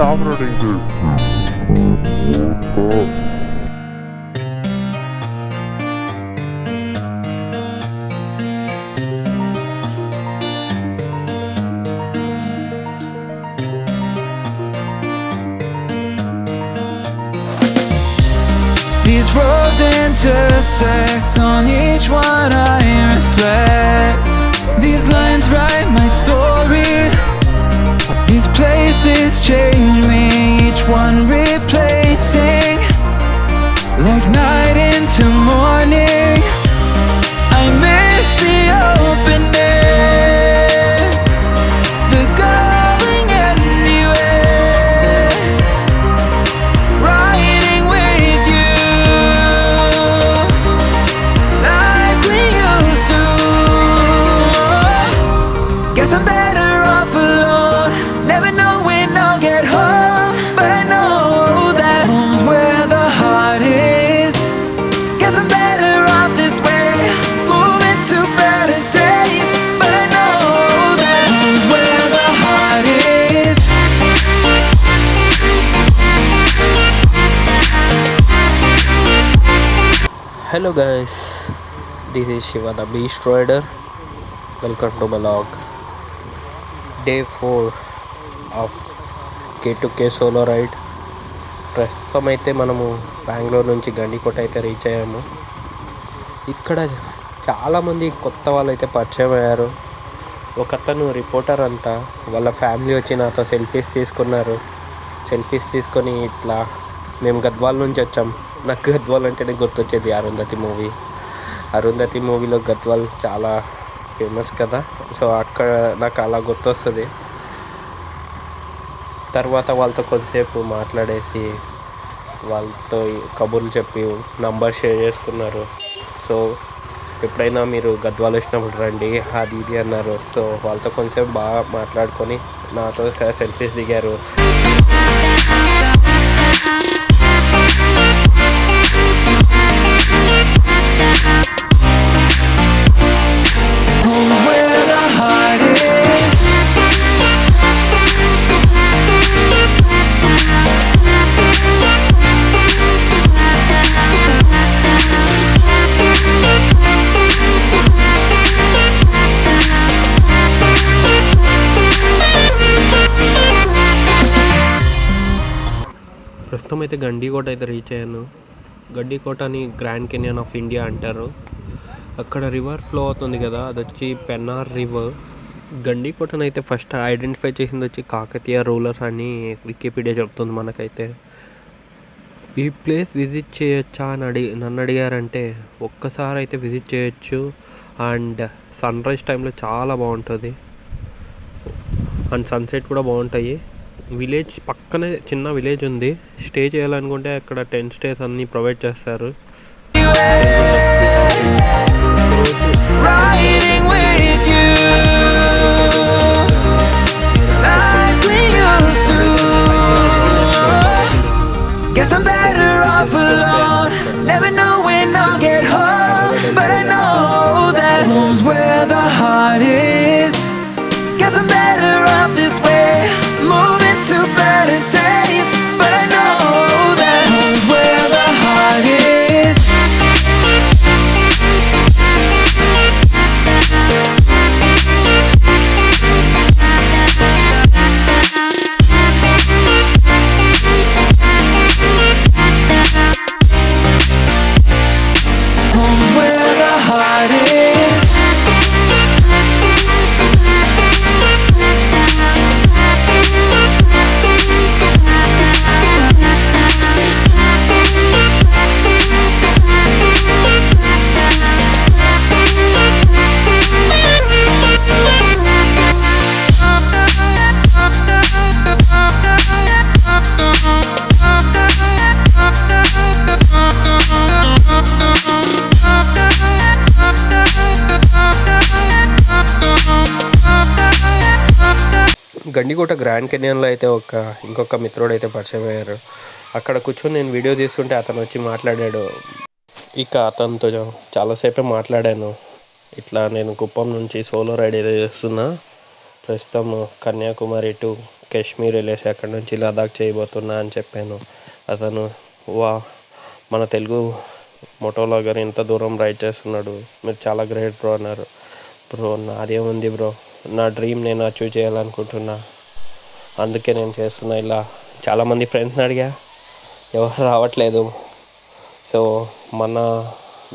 டாப்ரோடிங் These roads intersect on each one Hello guys, this is Shiva the Beast Rider. Welcome to my log. Day 4 of K2K solo ride. ప్రస్తుతం అయితే మనము బెంగళూరు నుంచి గండికోట అయితే reach అయ్యాము ఇక్కడ చాలామంది కొత్త వాళ్ళు అయితే పరిచయం అయ్యారు ఒకతను రిపోర్టర్ అంట వాళ్ళ ఫ్యామిలీ వచ్చి నాతో సెల్ఫీస్ తీసుకున్నారు సెల్ఫీస్ తీసుకొని ఇట్లా మేము గద్వాల నుంచి వచ్చాం నాకు గద్వాల్ అంటేనే గుర్తొచ్చేది అరుంధతి మూవీ. అరుంధతి మూవీలో గద్వాల్ చాలా ఫేమస్ కదా. సో అక్కడ నాకు అలా గుర్తొస్తుంది. తర్వాత వాళ్ళతో కొంతసేపు మాట్లాడేసి వాళ్ళతో కబుర్లు చెప్పి నంబర్ షేర్ చేసుకున్నారు. సో ఎప్పుడైనా మీరు గద్వాలు వచ్చినప్పుడు రండి అది ఇది అన్నారు. సో వాళ్ళతో కొంచెం బాగా మాట్లాడుకొని నాతో సెల్ఫీస్ దిగారు. ప్రస్తుతం అయితే గండికోట అయితే రీచ్ అయ్యాను. గండికోట అని గ్రాండ్ కెనియన్ ఆఫ్ ఇండియా అంటారు. అక్కడ రివర్ ఫ్లో అవుతుంది కదా అది వచ్చి పెన్నార్ రివర్ గండికోటను అయితే ఫస్ట్ ఐడెంటిఫై చేసింది వచ్చి కాకతీయ రూలర్ అని వికీపీడియా చెప్తుంది మనకైతే. ఈ ప్లేస్ విజిట్ చేయొచ్చా అని అడిగి నన్ను అడిగారంటే ఒక్కసారి అయితే విజిట్ చేయొచ్చు. అండ్ సన్ రైజ్ టైంలో చాలా బాగుంటుంది. అండ్ సన్సెట్ కూడా బాగుంటాయి. విలేజ్ పక్కనే చిన్న విలేజ్ ఉంది. స్టే చేయాలనుకుంటే అక్కడ టెంట్ స్టేస్ అన్నీ ప్రొవైడ్ చేస్తారు. Guess I'm కూడా గ్రాండ్ కెనియన్లో అయితే ఒక ఇంకొక మిత్రుడు అయితే పరిచయం అయ్యారు. అక్కడ కూర్చొని నేను వీడియో తీసుకుంటే అతను వచ్చి మాట్లాడాడు. ఇక అతనితో చాలాసేపే మాట్లాడాను. ఇట్లా నేను కుప్పం నుంచి సోలో రైడ్ ఏదో చేస్తున్నా. ప్రస్తుతం కన్యాకుమారి టు కాశ్మీర్ వెళ్ళేసి అక్కడ నుంచి లదాఖ్ చేయబోతున్నా అని చెప్పాను. అతను వా మన తెలుగు మోటోలాగర్ ఇంత దూరం రైడ్ చేస్తున్నాడు. మీరు చాలా గ్రేట్ బ్రో అన్నారు. బ్రో నాదేముంది బ్రో? నా డ్రీమ్ నేను అచీవ్ చేయాలనుకుంటున్నా. అందుకే నేను చేస్తున్నా ఇలా. చాలామంది ఫ్రెండ్స్ని అడిగా ఎవరు రావట్లేదు? సో మన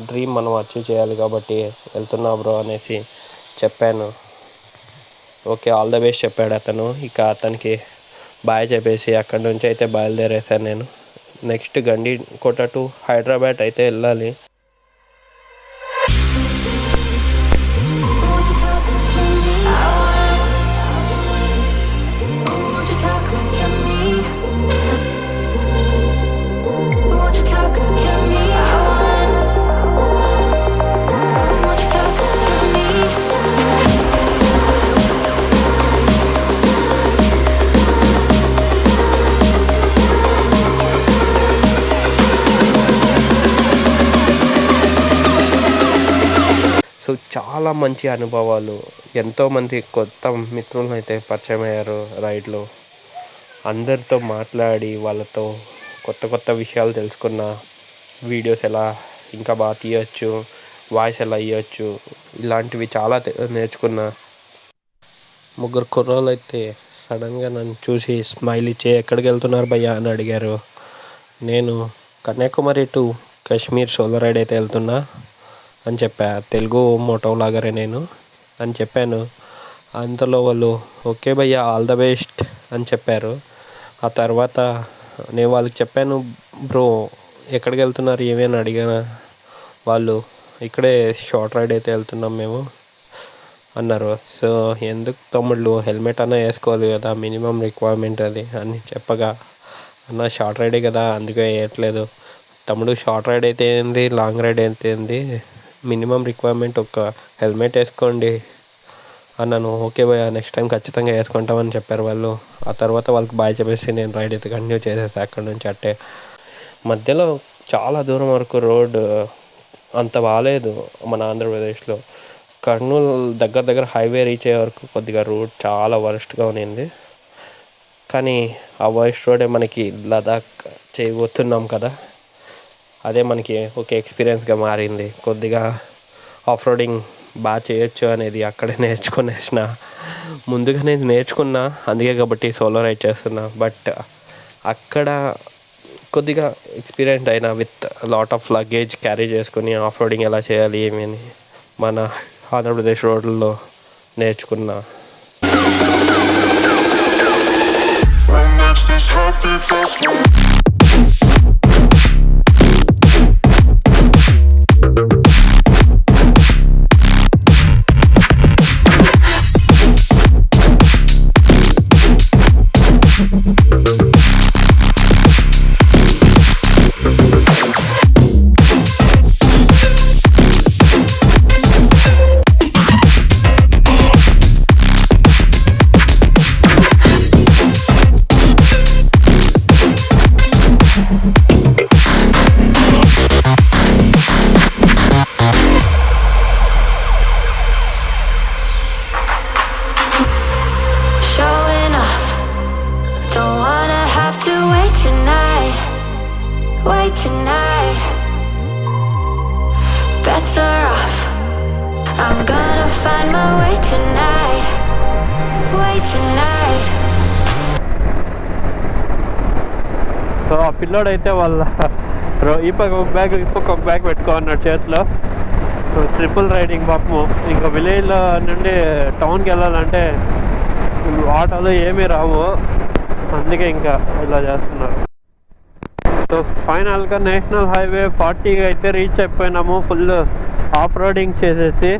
డ్రీమ్ మనం అచీవ్ చేయాలి కాబట్టి వెళ్తున్నా బ్రో అనేసి చెప్పాను. ఓకే ఆల్ ద బెస్ట్ చెప్పాడు అతను. ఇక అతనికి బాయ్ చెప్పేసి అక్కడి నుంచి అయితే బయలుదేరేసాను నేను. Next Gandikota to Hyderabad అయితే వెళ్ళాలి. సో చాలా మంచి అనుభవాలు. ఎంతోమంది కొత్త మిత్రులను అయితే పరిచయం అయ్యారు రైడ్లో. అందరితో మాట్లాడి వాళ్ళతో కొత్త కొత్త విషయాలు తెలుసుకున్న వీడియోస్ ఎలా ఇంకా బాగా తీయచ్చు వాయిస్ ఎలా ఇవ్వచ్చు ఇలాంటివి చాలా నేర్చుకున్న నేర్చుకున్నా. ముగ్గురు కుర్రోళ్ళు అయితే సడన్గా నన్ను చూసి స్మైల్ ఇచ్చి ఎక్కడికి వెళ్తున్నారు భయ్యా అని అడిగారు. నేను Kanyakumari to Kashmir solo ride అయితే వెళ్తున్నా. అని చెప్పా. తెలుగు మోటో లాగరే నేను అని చెప్పాను. అంతలో వాళ్ళు ఓకే భయ్యా ఆల్ ద బెస్ట్ అని చెప్పారు. ఆ తర్వాత నేను వాళ్ళకి చెప్పాను బ్రో ఎక్కడికి వెళ్తున్నారు? ఏమని అడిగాను? వాళ్ళు ఇక్కడే షార్ట్ రైడ్ అయితే వెళ్తున్నాం మేము అన్నారు. సో ఎందుకు తమ్ముళ్ళు హెల్మెట్ అన్న వేసుకోవాలి కదా మినిమం రిక్వైర్మెంట్ అది అని చెప్పగా అన్న షార్ట్ రైడే కదా అందుకే వేయట్లేదు. తమ్ముడు షార్ట్ రైడ్ అయితే ఏంది? లాంగ్ రైడ్ అయితే ఏంది? మినిమం రిక్వైర్మెంట్ ఒక హెల్మెట్ వేసుకోండి. అన్నాను ఓకే భయ నెక్స్ట్ టైం ఖచ్చితంగా వేసుకుంటామని చెప్పారు వాళ్ళు. ఆ తర్వాత వాళ్ళకి బాయ్ చెప్పేసి నేను రైడ్ అయితే కంటిన్యూ చేసేసాను అక్కడ నుంచి అట్టే. మధ్యలో చాలా దూరం వరకు రోడ్ అంత బాగాలేదు మన ఆంధ్రప్రదేశ్లో. కర్నూలు దగ్గర దగ్గర హైవే రీచ్ అయ్యే వరకు కొద్దిగా రోడ్ చాలా వరస్ట్గా ఉన్నింది. కానీ ఆ వరస్ట్ రోడే మనకి లదాఖ్ చేయబోతున్నాం కదా. అదే మనకి ఒక ఎక్స్పీరియన్స్గా మారింది. కొద్దిగా ఆఫ్ రోడింగ్ బాగా చేయొచ్చు అనేది అక్కడే నేర్చుకునేసిన. ముందుగా నేను నేర్చుకున్నా అందుకే కాబట్టి సోలో రైడ్ చేస్తున్నా. బట్ అక్కడ కొద్దిగా ఎక్స్పీరియన్స్ అయినా with lot of luggage carry చేసుకుని ఆఫ్ రోడింగ్ ఎలా చేయాలి ఏమి అని మన ఆంధ్రప్రదేశ్ రోడ్లలో నేర్చుకున్నా. This happy festival. అయితే వాళ్ళ ఈ పక్క ఒక బ్యాగ్ ఈ పక్క ఒక బ్యాగ్ పెట్టుకో అన్నాడు చేతిలో. ట్రిపుల్ రైడింగ్ పాపము. ఇంకా విలేజ్లో నుండి టౌన్కి వెళ్ళాలంటే ఆటోలు ఏమీ రావు. అందుకే ఇంకా ఇలా చేస్తున్నారు. సో ఫైనల్గా నేషనల్ హైవే ఫార్టీకి అయితే రీచ్ అయిపోయినాము. ఫుల్ ఆఫ్ రోడింగ్ చేసేసి.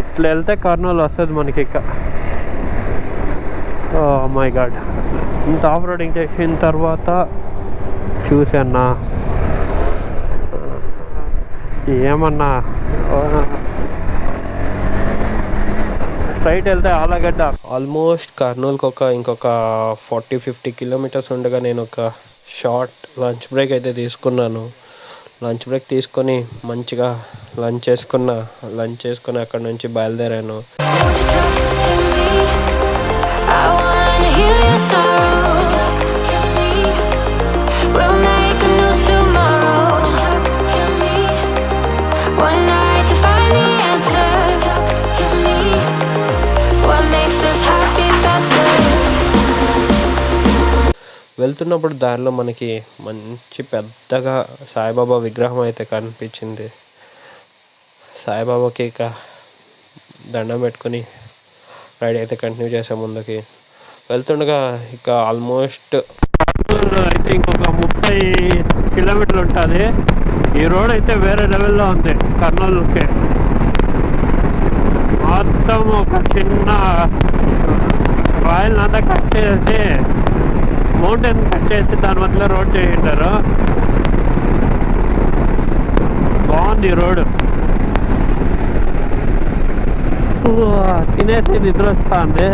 ఇట్లా వెళ్తే కర్నూలు వస్తుంది మనకి ఇక. Oh my God. ఇంత ఆఫ్ రోడింగ్ చేసిన తర్వాత చూసాన్నా ఏమన్నా? స్ట్రైట్ వెళ్తే ఆలగడ్డ. ఆల్మోస్ట్ కర్నూలుకి ఒక ఇంకొక ఫార్టీ ఫిఫ్టీ కిలోమీటర్స్ ఉండగా నేను ఒక షార్ట్ లంచ్ బ్రేక్ అయితే తీసుకున్నాను. లంచ్ బ్రేక్ తీసుకొని మంచిగా లంచ్ చేసుకున్న. లంచ్ చేసుకొని అక్కడ నుంచి బయలుదేరాను. వెళ్తున్నప్పుడు దారిలో మనకి మంచి పెద్దగా సాయిబాబా విగ్రహం అయితే కనిపించింది. సాయిబాబాకి ఇక దండం పెట్టుకొని రైడ్ అయితే కంటిన్యూ చేసాం ముందుకి. వెళ్తుండగా ఇక ఆల్మోస్ట్ అయితే ఇంకొక ముప్పై కిలోమీటర్లు ఉంటుంది. ఈ రోడ్ అయితే వేరే లెవెల్లో ఉంది కర్నూలుకి. మొత్తం ఒక చిన్న రాయల్ అంతా కట్ చేసి మౌంటైన్ కట్ చేసి దాని మధ్యలో రోడ్ చేయింటారు. బాగుంది ఈ రోడ్. తినేసి నిద్ర వస్తుంది.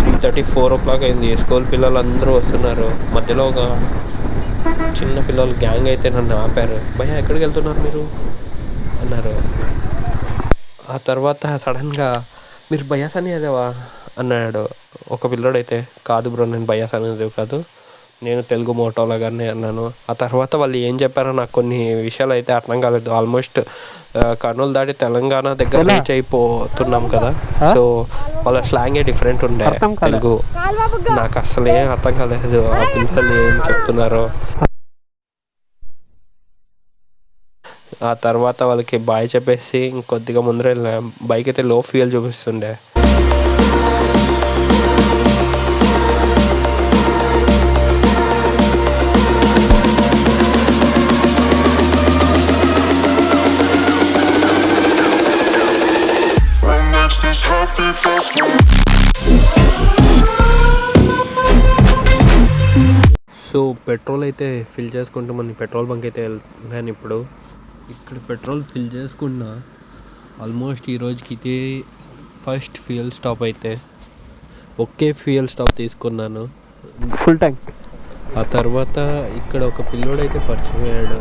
Three thirty four o'clock అయింది. స్కూల్ పిల్లలు అందరూ వస్తున్నారు. మధ్యలో ఒక చిన్న పిల్లలు గ్యాంగ్ అయితే నన్ను ఆపారు. భయ ఎక్కడికి వెళ్తున్నారు మీరు? అన్నారు. ఆ తర్వాత సడన్గా మీరు బయాస్ అదేవా అన్నాడు. ఒక పిల్లోడు అయితే కాదు బ్రో నేను బయాస్ అనేది కాదు. నేను తెలుగు మోటోలాగానే అన్నాను. ఆ తర్వాత వాళ్ళు ఏం చెప్పారో నాకు కొన్ని విషయాలు అయితే అర్థం కాలేదు. ఆల్మోస్ట్ కర్నూలు దాటి తెలంగాణ దగ్గర? రీచ్ అయిపోతున్నాం కదా. సో వాళ్ళ స్లాంగే డిఫరెంట్ ఉండే. తెలుగు నాకు అసలు ఏం అర్థం కాలేదు. ఆ పిల్లలు ఏం చెప్తున్నారో. ఆ తర్వాత వాళ్ళకి బాయ్ చెప్పేసి ఇంకొద్దిగా ముందర బైక్ అయితే లో ఫ్యూయల్ చూపిస్తుండే. సో పెట్రోల్ అయితే ఫిల్ చేసుకుంటూ మన పెట్రోల్ బంక్ అయితే వెళ్ళాను ఇప్పుడు. ఇక్కడ పెట్రోల్ ఫిల్ చేసుకున్న ఆల్మోస్ట్ ఈ రోజుకి ఇదే ఫస్ట్ ఫ్యూయల్ స్టాప్ అయితే. ఒకే ఫ్యూయల్ స్టాప్ తీసుకున్నాను. ఫుల్ ట్యాంక్ ఆ తర్వాత ఇక్కడ ఒక పిల్లోడు అయితే పరిచయం అయ్యాడు.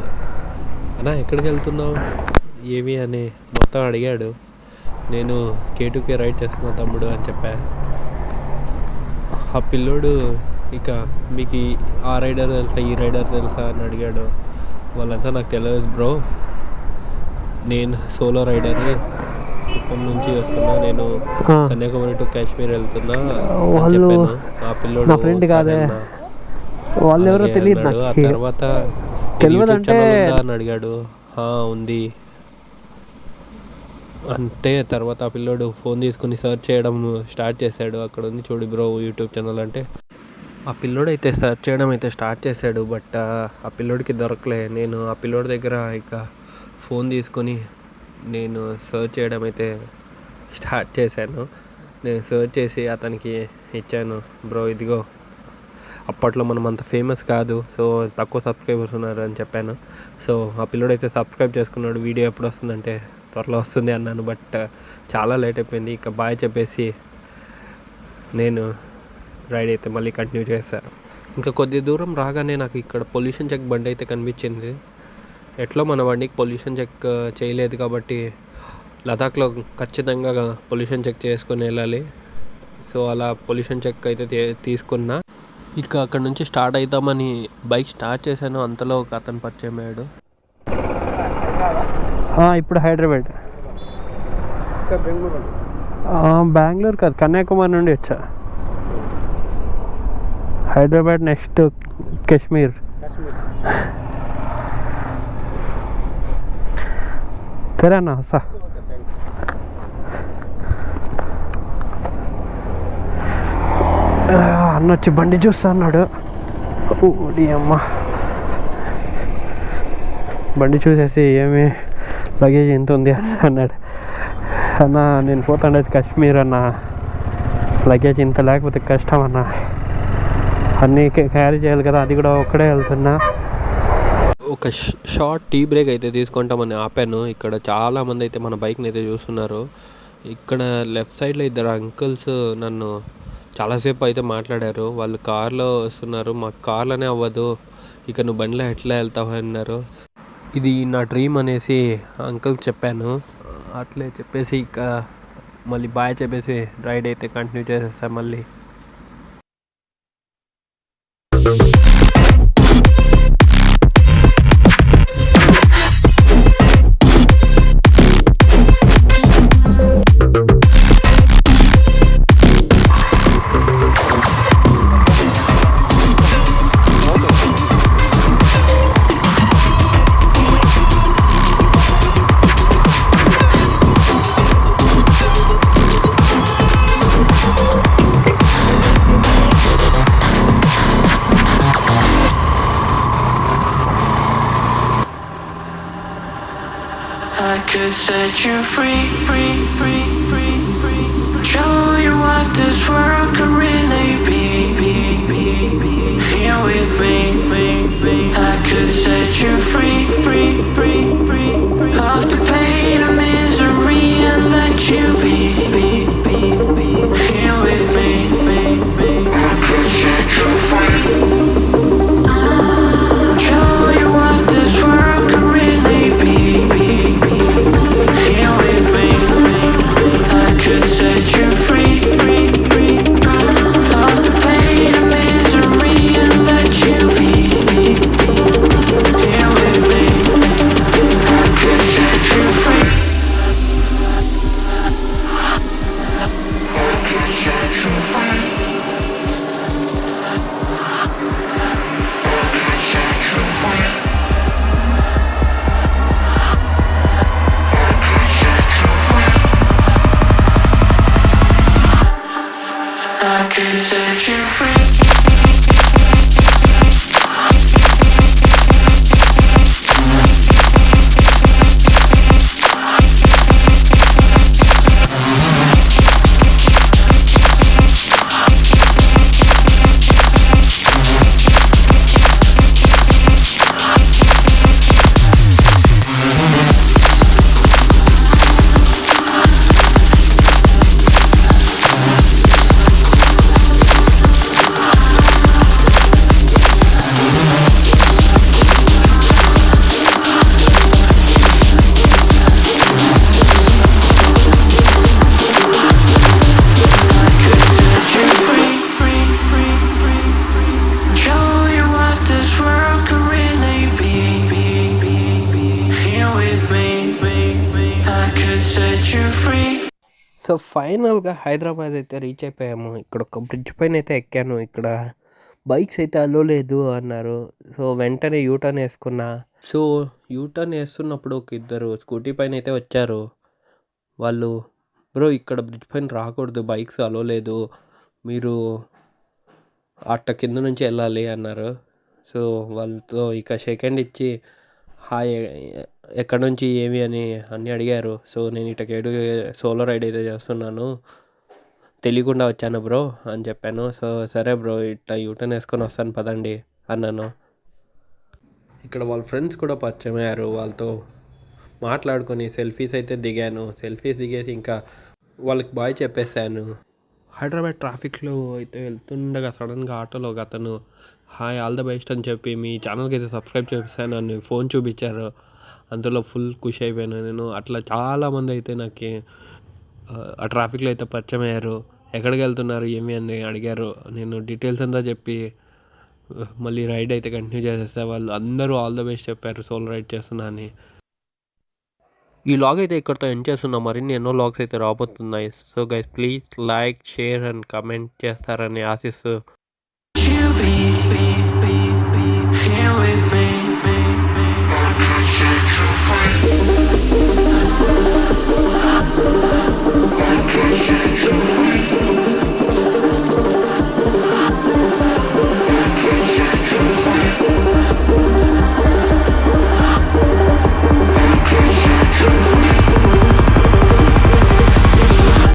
అన్నా ఎక్కడికి వెళ్తున్నావు? ఏమి అని మొత్తం అడిగాడు. నేను కేటుకే రైడ్ చేస్తున్నా తమ్ముడు అని చెప్పా. ఆ పిల్లోడు ఇక మీకు ఆ రైడర్ తెలుసా ఈ రైడర్ తెలుసా అని అడిగాడు. వాళ్ళంతా నాకు తెలియదు బ్రో. నేను సోలో రైడర్ కుప్పం నుంచి వస్తున్నా. నేను. కన్యాకుమారి టు కాశ్మీర్ వెళ్తున్నా చెప్పాను. ఆ పిల్లోడు friend కాదే. వాళ్ళు ఎవరో తెలియదు. ఆ తర్వాత తెలియదు అని అడిగాడు. "ఆ, ఉంది. అంటే తర్వాత ఆ పిల్లోడు ఫోన్ తీసుకుని సెర్చ్ చేయడం స్టార్ట్ చేశాడు. అక్కడ ఉంది చూడు బ్రో యూట్యూబ్ ఛానల్ అంటే. ఆ పిల్లోడు అయితే సెర్చ్ చేయడం అయితే స్టార్ట్ చేశాడు బట్ ఆ పిల్లోడికి దొరకలే. నేను ఆ పిల్లోడి దగ్గర ఇక ఫోన్ తీసుకొని నేను సర్చ్ చేయడం అయితే స్టార్ట్ చేశాను. నేను సెర్చ్ చేసి అతనికి ఇచ్చాను బ్రో ఇదిగో అప్పట్లో మనం అంత ఫేమస్ కాదు సో తక్కువ సబ్స్క్రైబర్స్ ఉన్నారు అని చెప్పాను. సో ఆ పిల్లోడైతే సబ్స్క్రైబ్ చేసుకున్నాడు వీడియో ఎప్పుడు వస్తుందంటే త్వరలో వస్తుంది అన్నాను బట్ uh, చాలా లేట్ అయిపోయింది. ఇక బాయ్ చెప్పేసి నేను రైడ్ అయితే మళ్ళీ కంటిన్యూ చేశాను. ఇంకా కొద్ది దూరం రాగానే నాకు ఇక్కడ పొల్యూషన్ చెక్ బండి అయితే కనిపించింది. ఎట్లో మన బండికి పొల్యూషన్ చెక్ uh, చేయలేదు కాబట్టి లదాఖ్లో ఖచ్చితంగా పొల్యూషన్ చెక్ చేసుకొని వెళ్ళాలి. సో అలా పొల్యూషన్ చెక్ అయితే తీ- తీసుకున్నా. ఇక అక్కడ నుంచి స్టార్ట్ అవుతామని బైక్ స్టార్ట్ చేశాను. అంతలో ఒక అతను పరిచయం అయ్యాడు. ఇప్పుడు హైదరాబాద్. బెంగళూరు కాదు కన్యాకుమారి నుండి వచ్చా. హైదరాబాద్ నెక్స్ట్ కాశ్మీర్. సరే అన్న వస్తా. అన్న వచ్చి బండి చూస్తా అన్నాడు. ఓడి అమ్మ. బండి చూసేసి ఏమి లగేజ్ ఎంత ఉంది అని అన్నాడు. అన్న నేను పోతాండేది కాశ్మీర్ అన్న. లగేజ్ ఇంత లేకపోతే కష్టం అన్న. అన్నీ క్యారీ చేయాలి కదా అది కూడా ఒక్కడే వెళ్తున్నా. ఒక ష- షార్ట్ టీ బ్రేక్ అయితే తీసుకుంటామని ఆపాను. ఇక్కడ చాలా మంది అయితే మన బైక్ని అయితే చూస్తున్నారు. ఇక్కడ లెఫ్ట్ సైడ్లో ఇద్దరు అంకుల్స్ నన్ను చాలాసేపు అయితే మాట్లాడారు. వాళ్ళు కార్లో వస్తున్నారు. మాకు కార్లోనే అవ్వదు. ఇక నువ్వు బండిలో ఎట్లా వెళ్తావు అన్నారు. ఇది నా డ్రీమ్ అనేసి అంకుల్కి చెప్పాను. అట్లే చెప్పేసి ఇక మళ్ళీ బాయ్ చెప్పేసి రైడ్ అయితే కంటిన్యూ చేసేస్తాను మళ్ళీ. సో ఫైనల్గా హైదరాబాద్ అయితే రీచ్ అయిపోయాము. ఇక్కడ ఒక బ్రిడ్జ్ పైన అయితే ఎక్కాను. ఇక్కడ బైక్స్ అయితే అలో లేదు అన్నారు. సో వెంటనే యూటర్న్ వేసుకున్నా. సో యూటర్న్ వేస్తున్నప్పుడు ఒక ఇద్దరు స్కూటీ పైన అయితే వచ్చారు. వాళ్ళు బ్రో ఇక్కడ బ్రిడ్జ్ పైన రాకూడదు. బైక్స్ అలో లేదు. మీరు అట్ట కింద నుంచి వెళ్ళాలి అన్నారు. సో వాళ్ళతో ఇక సెకండ్ ఇచ్చి హాయ్ ఎక్కడి నుంచి ఏమి అని అన్నీ అడిగారు. సో నేను ఇటకేడు సోలో రైడ్ అయితే చేస్తున్నాను. తెలియకుండా వచ్చాను బ్రో అని చెప్పాను. సో సరే బ్రో ఇట్లా యూటర్న్ వేసుకొని వస్తాను పదండి అన్నాను. ఇక్కడ వాళ్ళ ఫ్రెండ్స్ కూడా పరిచయం అయ్యారు వాళ్ళతో మాట్లాడుకొని సెల్ఫీస్ అయితే దిగాను. సెల్ఫీస్ దిగేసి ఇంకా వాళ్ళకి బాయ్ చెప్పేశాను. హైదరాబాద్ ట్రాఫిక్లో అయితే వెళ్తుండగా సడన్గా ఆటోలో ఒక అతను హాయ్ ఆల్ ద బెస్ట్ అని చెప్పి మీ ఛానల్కి అయితే సబ్స్క్రైబ్ చేశాను అని ఫోన్ చూపించారు. అందులో ఫుల్ ఖుషి అయిపోయాను. నేను అట్లా చాలామంది అయితే నాకు ఆ ట్రాఫిక్లో అయితే పరిచయం అయ్యారు. ఎక్కడికి వెళ్తున్నారు ఏమి అని అడిగారు. నేను డీటెయిల్స్ అంతా చెప్పి మళ్ళీ రైడ్ అయితే కంటిన్యూ చేసేస్తే వాళ్ళు అందరూ ఆల్ ద బెస్ట్ చెప్పారు సోలో రైడ్ చేస్తున్నా అని. ఈ లాగ్ అయితే ఇక్కడితో ఎండ్ చేస్తున్నా. మరిన్ని ఎన్నో లాగ్స్ అయితే రాబోతున్నాయి. So guys please like share and comment చేస్తారని ఆశిస్తూ. Can't change your